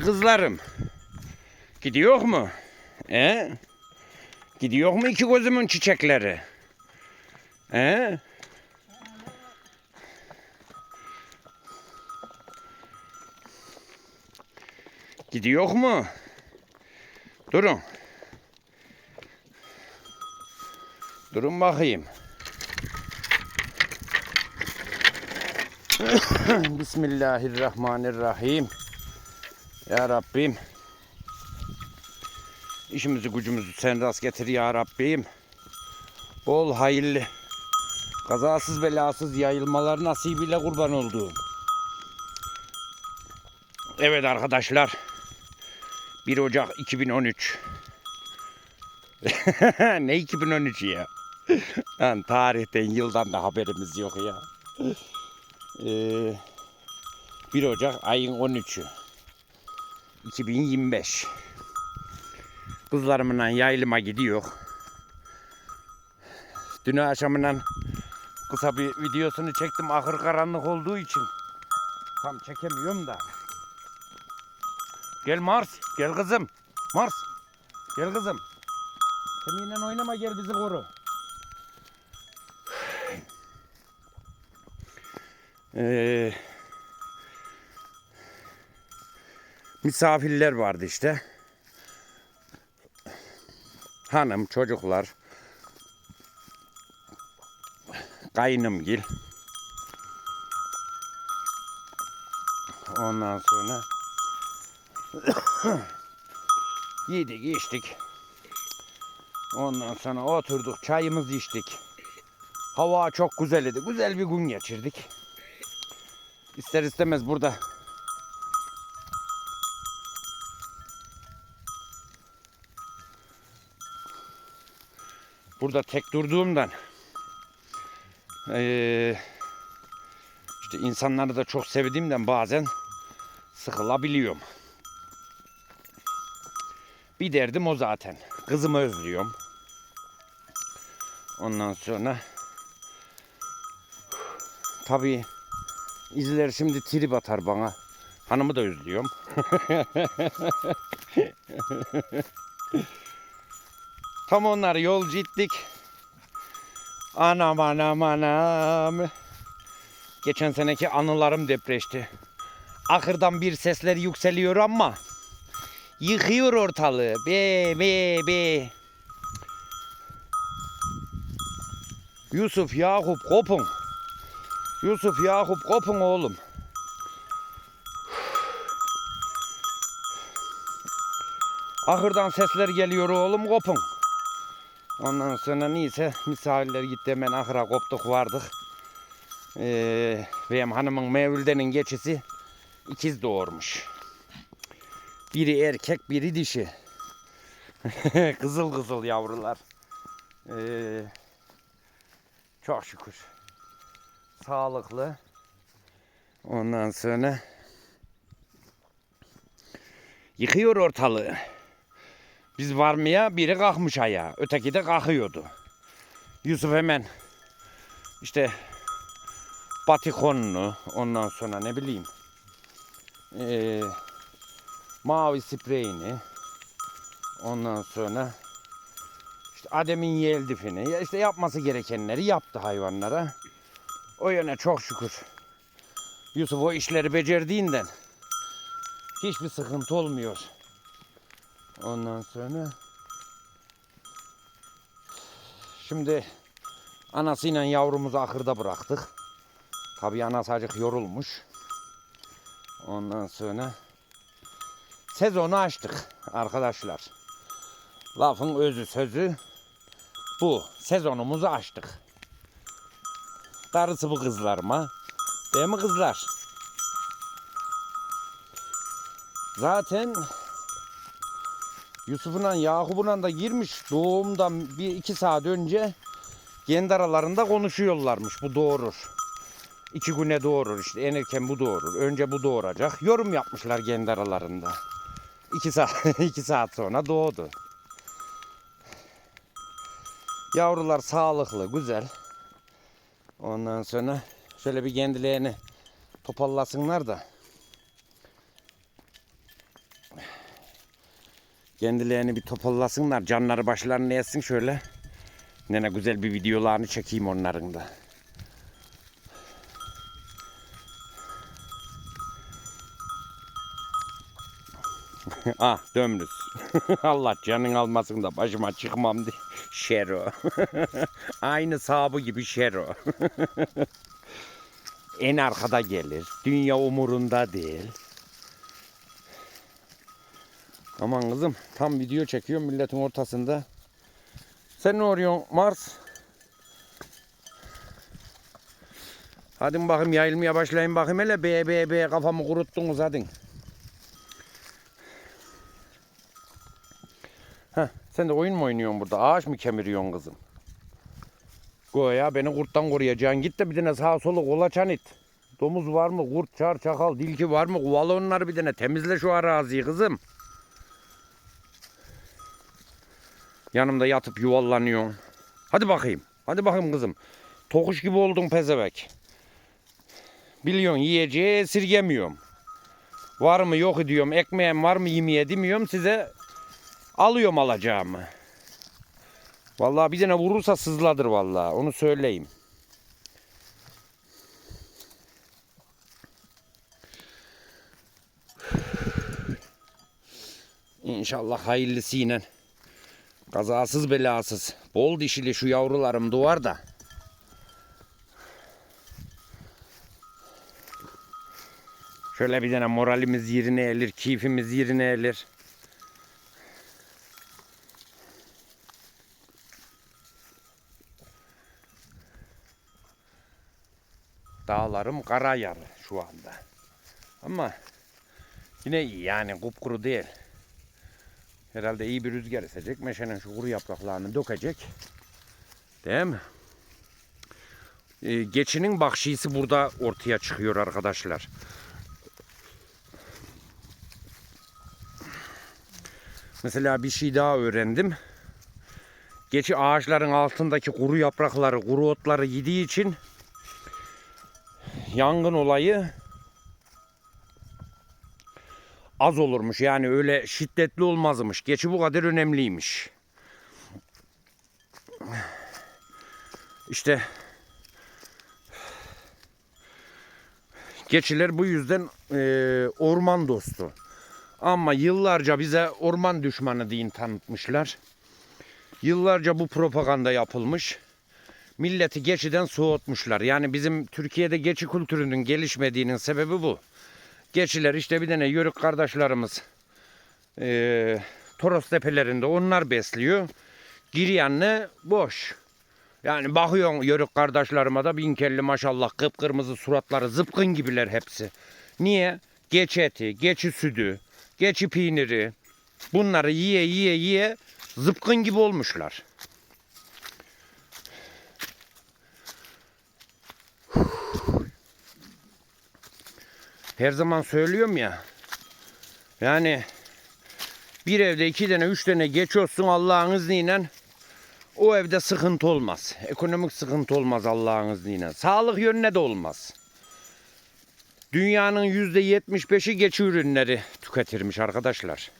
Kızlarım. Gidiyor mu? E? Gidiyor mu iki gözümün çiçekleri? E? Gidiyor mu? Durun. Durun bakayım. Bismillahirrahmanirrahim. Ya Rabbim. İşimizi gücümüzü sen rast getir ya Rabbim. Bol hayırlı, kazasız belasız yayılmalar nasibiyle kurban olduğum. Evet arkadaşlar. 1 Ocak 2013. ne 2013 ya? Lan tarihten yıldan da haberimiz yok ya. Ee, 1 Ocak ayın 13'ü. 2025. Kızlarımla yaylıma gidiyor. Dün akşamından kısa bir videosunu çektim ahır karanlık olduğu için. Tam çekemiyorum da. Gel Mars, gel kızım. Mars, gel kızım. Kemiğinden oynama gel bizi koru. Ee, misafirler vardı işte. Hanım, çocuklar, kaynımgil. Ondan sonra yedik, içtik. Ondan sonra oturduk, çayımızı içtik. Hava çok güzel idi. Güzel bir gün geçirdik. İster istemez burada burada tek durduğumdan işte insanları da çok sevdiğimden bazen sıkılabiliyorum. Bir derdim o zaten. Kızımı özlüyorum. Ondan sonra tabii izler şimdi trip atar bana. Hanımı da özlüyorum. Tam onları yolcu ettik. Anam anam anam. Geçen seneki anılarım depreşti. Ahırdan bir sesler yükseliyor ama yıkıyor ortalığı. Be be be. Yusuf Yakup kopun. Yusuf Yakup kopun oğlum. Ahırdan sesler geliyor oğlum kopun. Ondan sonra neyse misafirler gitti hemen ahıra koptuk vardık. Ee, benim hanımın Mevlüde'nin geçisi ikiz doğurmuş. Biri erkek biri dişi. kızıl kızıl yavrular. Ee, çok şükür. Sağlıklı. Ondan sonra yıkıyor ortalığı. Biz varmaya biri kalkmış ayağa. Öteki de kalkıyordu. Yusuf hemen işte batikonunu ondan sonra ne bileyim eee, mavi spreyini ondan sonra işte Adem'in yeldifini işte yapması gerekenleri yaptı hayvanlara. O yöne çok şükür. Yusuf o işleri becerdiğinden hiçbir sıkıntı olmuyor. Ondan sonra şimdi anasıyla yavrumuzu ahırda bıraktık. Tabii anası acık yorulmuş. Ondan sonra sezonu açtık arkadaşlar. Lafın özü sözü bu. Sezonumuzu açtık. Darısı bu kızlarıma. Değil mi kızlar? Zaten Yusuf'la Yakup'la da girmiş doğumdan bir iki saat önce kendi aralarında konuşuyorlarmış bu doğurur. İki güne doğurur işte en erken bu doğurur. Önce bu doğuracak. Yorum yapmışlar kendi aralarında. İki saat, iki saat sonra doğdu. Yavrular sağlıklı, güzel. Ondan sonra şöyle bir kendilerini topallasınlar da Kendilerini bir toparlasınlar. Canları başlarını yesin şöyle. Nene güzel bir videolarını çekeyim onların da. ah dömrüz. Allah canın almasın da başıma çıkmam diye. Şero. Aynı sahibi gibi Şero. en arkada gelir. Dünya umurunda değil. Aman kızım tam video çekiyorum milletin ortasında. Sen ne arıyorsun Mars? Hadi bakayım yayılmaya başlayın bakayım hele be be be kafamı kuruttunuz hadi. Heh, sen de oyun mu oynuyorsun burada? Ağaç mı kemiriyorsun kızım? Goya beni kurttan koruyacaksın. Git de bir tane sağa sola kolaçan it. Domuz var mı? Kurt, çar, çakal, dilki var mı? Kovala onları bir tane. Temizle şu araziyi kızım. Yanımda yatıp yuvallanıyorsun. Hadi bakayım. Hadi bakayım kızım. Tokuş gibi oldun pezevek. Biliyorsun yiyeceği esirgemiyorum. Var mı yok diyorum. Ekmeğim var mı yemeye demiyorum. Size alıyorum alacağımı. Vallahi bir tane vurursa sızladır vallahi. Onu söyleyeyim. İnşallah hayırlısıyla. Kazasız belasız. Bol dişili şu yavrularım duvar da. Şöyle bir tane moralimiz yerine elir, keyfimiz yerine elir. Dağlarım kara yarı şu anda. Ama yine iyi yani kupkuru değil. Herhalde iyi bir rüzgar esecek. Meşenin şu kuru yapraklarını dökecek. Değil mi? Ee, geçinin bakşisi burada ortaya çıkıyor arkadaşlar. Mesela bir şey daha öğrendim. Geçi ağaçların altındaki kuru yaprakları, kuru otları yediği için yangın olayı az olurmuş. Yani öyle şiddetli olmazmış. Geçi bu kadar önemliymiş. İşte geçiler bu yüzden e, orman dostu. Ama yıllarca bize orman düşmanı diye tanıtmışlar. Yıllarca bu propaganda yapılmış. Milleti geçiden soğutmuşlar. Yani bizim Türkiye'de geçi kültürünün gelişmediğinin sebebi bu. Geçiler işte bir tane yörük kardeşlerimiz eee Toros tepelerinde onlar besliyor. Giryanlı boş. Yani bakıyorsun yörük kardeşlerime de bin kelli maşallah kıpkırmızı suratları zıpkın gibiler hepsi. Niye? Geç eti, geçi sütü, geçi peyniri bunları yiye yiye yiye zıpkın gibi olmuşlar. Her zaman söylüyorum ya. Yani bir evde iki tane üç tane geç olsun Allah'ın izniyle o evde sıkıntı olmaz. Ekonomik sıkıntı olmaz Allah'ın izniyle. Sağlık yönüne de olmaz. Dünyanın yüzde yetmiş beşi geçi ürünleri tüketirmiş arkadaşlar.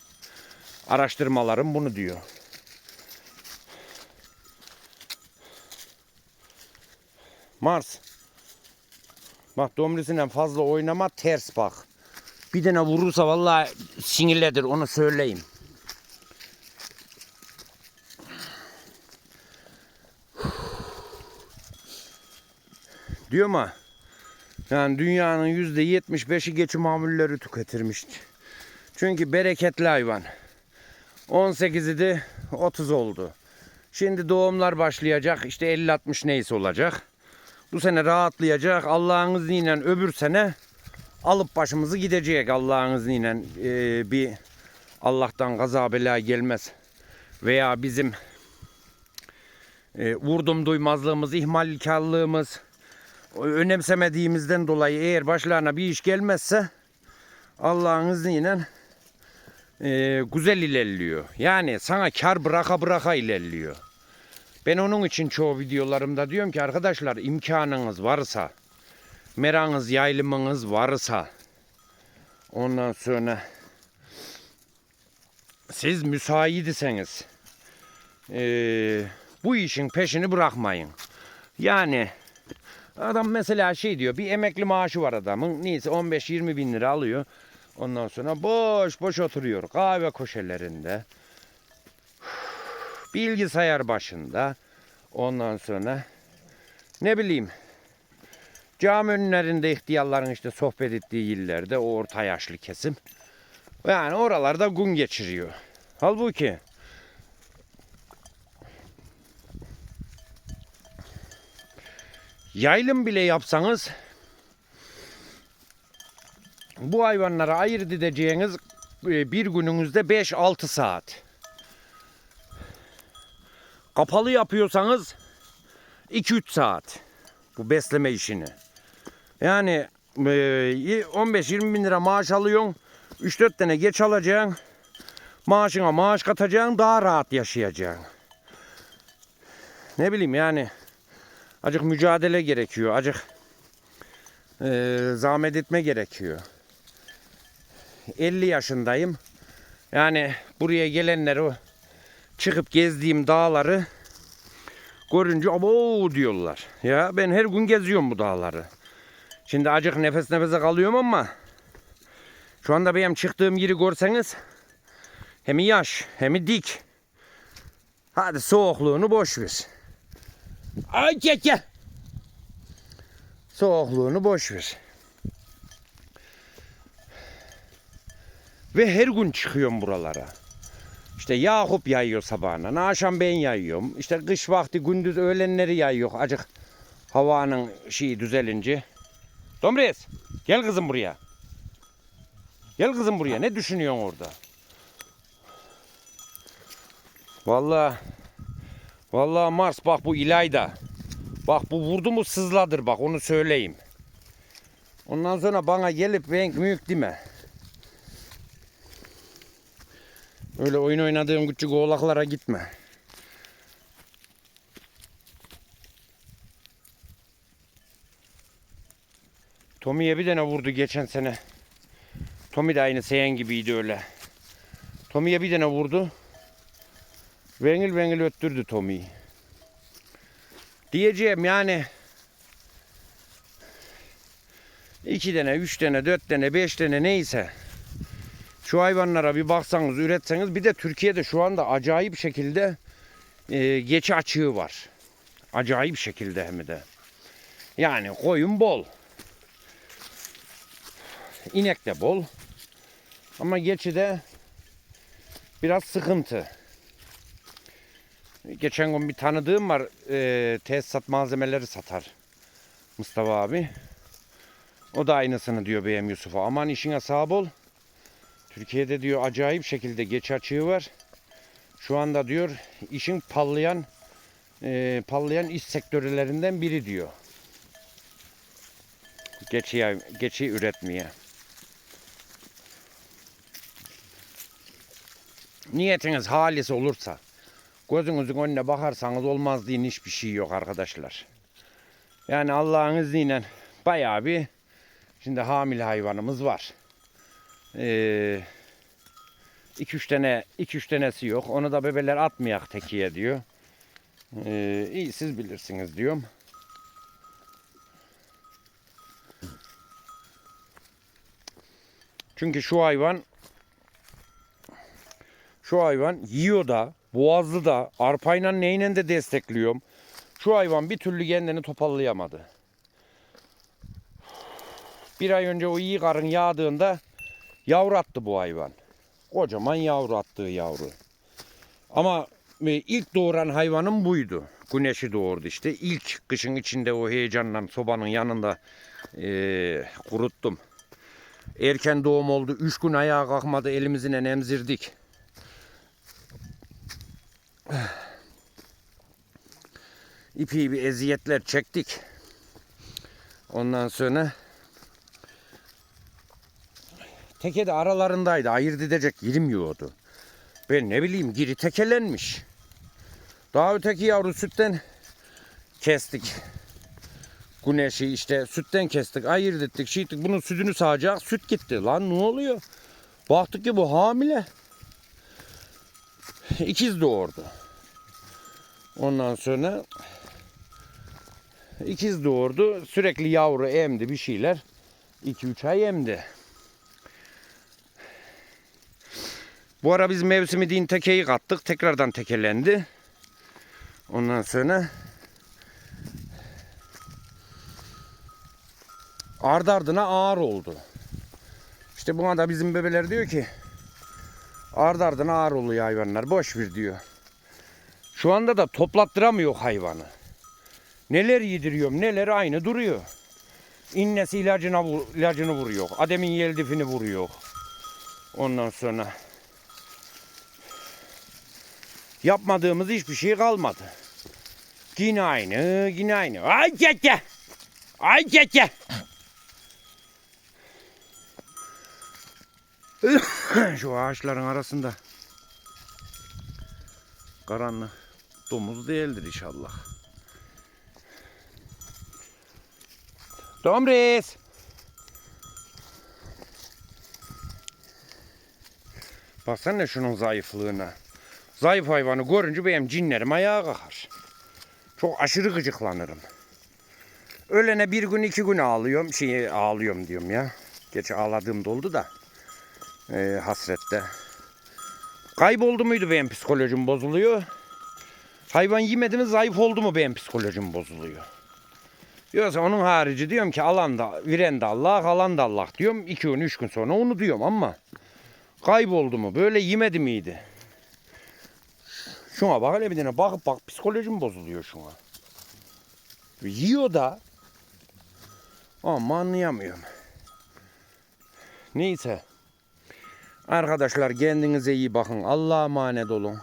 Araştırmalarım bunu diyor. Mars. Bak domrisinden fazla oynama ters bak. Bir tane vurursa vallahi sinirlidir onu söyleyeyim. Diyor mu? Yani dünyanın yüzde yetmiş beşi geçi mamulleri tüketirmiş. Çünkü bereketli hayvan. 18'i de 30 oldu. Şimdi doğumlar başlayacak. İşte 50-60 neyse olacak. Bu sene rahatlayacak. Allah'ın izniyle öbür sene alıp başımızı gidecek Allah'ın izniyle. Ee, bir Allah'tan kaza bela gelmez. Veya bizim e, vurdum duymazlığımız, ihmalkarlığımız, önemsemediğimizden dolayı eğer başlarına bir iş gelmezse Allah'ın izniyle e, güzel ilerliyor. Yani sana kar bıraka bıraka ilerliyor. Ben onun için çoğu videolarımda diyorum ki arkadaşlar imkanınız varsa, meranız, yaylımınız varsa ondan sonra siz müsait iseniz bu işin peşini bırakmayın. Yani adam mesela şey diyor bir emekli maaşı var adamın neyse 15-20 bin lira alıyor. Ondan sonra boş boş oturuyor kahve koşelerinde. Bilgisayar başında. Ondan sonra ne bileyim cami önlerinde ihtiyarların işte sohbet ettiği yerlerde o orta yaşlı kesim. Yani oralarda gün geçiriyor. Halbuki yaylım bile yapsanız bu hayvanlara ayırt edeceğiniz e, bir gününüzde 5-6 saat. Kapalı yapıyorsanız 2-3 saat bu besleme işini. Yani e, 15-20 bin lira maaş alıyorsun. 3-4 tane geç alacaksın. Maaşına maaş katacaksın. Daha rahat yaşayacaksın. Ne bileyim yani. Acık mücadele gerekiyor. Acık e, zahmet etme gerekiyor. 50 yaşındayım. Yani buraya gelenleri çıkıp gezdiğim dağları görünce abo diyorlar. Ya ben her gün geziyorum bu dağları. Şimdi acık nefes nefese kalıyorum ama şu anda benim çıktığım yeri görseniz hem yaş hem dik. Hadi soğukluğunu boş ver. Ay gel. Soğukluğunu boş ver. Ve her gün çıkıyorum buralara. İşte Yakup yayıyor sabahına. Akşam ben yayıyorum. İşte kış vakti gündüz öğlenleri yayıyor. Acık havanın şeyi düzelince. Domres gel kızım buraya. Gel kızım buraya. Ne düşünüyorsun orada? Vallahi Vallahi Mars bak bu İlayda. Bak bu vurdu mu sızladır bak onu söyleyeyim. Ondan sonra bana gelip renk müyük deme. Öyle oyun oynadığım küçük oğlaklara gitme. Tommy'ye bir tane vurdu geçen sene. Tommy de aynı Seyhan gibiydi öyle. Tommy'ye bir tane vurdu. Vengil vengil öttürdü Tommy'yi. Diyeceğim yani iki tane, üç tane, dört tane, beş tane neyse şu hayvanlara bir baksanız, üretseniz bir de Türkiye'de şu anda acayip şekilde e, geçi açığı var. Acayip şekilde hem de. Yani koyun bol. İnek de bol. Ama geçi de biraz sıkıntı. Geçen gün bir tanıdığım var. E, tesisat malzemeleri satar. Mustafa abi. O da aynısını diyor BM Yusuf'a. Aman işine sağ ol. Türkiye'de diyor acayip şekilde geç açığı var. Şu anda diyor işin pallayan e, pallayan iş sektörlerinden biri diyor. Geçiye, geçi üretmeye. Niyetiniz halis olursa gözünüzün önüne bakarsanız olmaz diye hiçbir şey yok arkadaşlar. Yani Allah'ın izniyle bayağı bir şimdi hamile hayvanımız var. 2 üç tane iki üç tanesi yok. Onu da bebeler atmayak tekiye diyor. Ee, iyi siz bilirsiniz diyorum. Çünkü şu hayvan şu hayvan yiyor da, boğazlı da, arpayla neyle de destekliyorum. Şu hayvan bir türlü kendini toparlayamadı. Bir ay önce o iyi karın yağdığında Yavru attı bu hayvan. Kocaman yavru attığı yavru. Ama e, ilk doğuran hayvanım buydu. Güneşi doğurdu işte. İlk kışın içinde o heyecanla sobanın yanında e, kuruttum. Erken doğum oldu. Üç gün ayağa kalkmadı. Elimizle emzirdik. İpi bir eziyetler çektik. Ondan sonra Teke de aralarındaydı. Ayırt edecek yoktu. Ben ne bileyim giri tekelenmiş. Daha öteki yavru sütten kestik. Güneşi işte sütten kestik. Ayırt ettik. Şey. Bunun sütünü sağacak. Süt gitti. Lan ne oluyor? Baktık ki bu hamile. ikiz doğurdu. Ondan sonra ikiz doğurdu. Sürekli yavru emdi bir şeyler. 2-3 ay emdi. Bu ara biz mevsimi din tekeyi kattık. Tekrardan tekelendi. Ondan sonra ardı ardına ağır oldu. İşte buna da bizim bebeler diyor ki ardı ardına ağır oluyor hayvanlar. Boş ver diyor. Şu anda da toplattıramıyor hayvanı. Neler yediriyorum neler aynı duruyor. İnnesi ilacına, ilacını vuruyor. Ademin yeldifini vuruyor. Ondan sonra yapmadığımız hiçbir şey kalmadı. Yine aynı, yine aynı. Ay gece! Ay gece! Şu ağaçların arasında karanlık domuz değildir inşallah. Domris! Baksana şunun zayıflığına. Zayıf hayvanı görünce benim cinlerim ayağa kalkar. Çok aşırı gıcıklanırım. Ölene bir gün iki gün ağlıyorum. Şey ağlıyorum diyorum ya. Geç ağladığım doldu da. Ee, hasrette. Kayboldu muydu benim psikolojim bozuluyor. Hayvan yemedi mi zayıf oldu mu benim psikolojim bozuluyor. Yoksa onun harici diyorum ki alan da viren de Allah alan da Allah diyorum. iki gün üç gün sonra onu diyorum ama kayboldu mu böyle yemedi miydi? Şuna bak hele bir tane bakıp bak psikolojim bozuluyor şuna. Yiyor da ama anlayamıyorum. Neyse. Arkadaşlar kendinize iyi bakın. Allah'a emanet olun.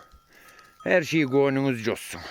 Her şeyi gönlünüz coşsun.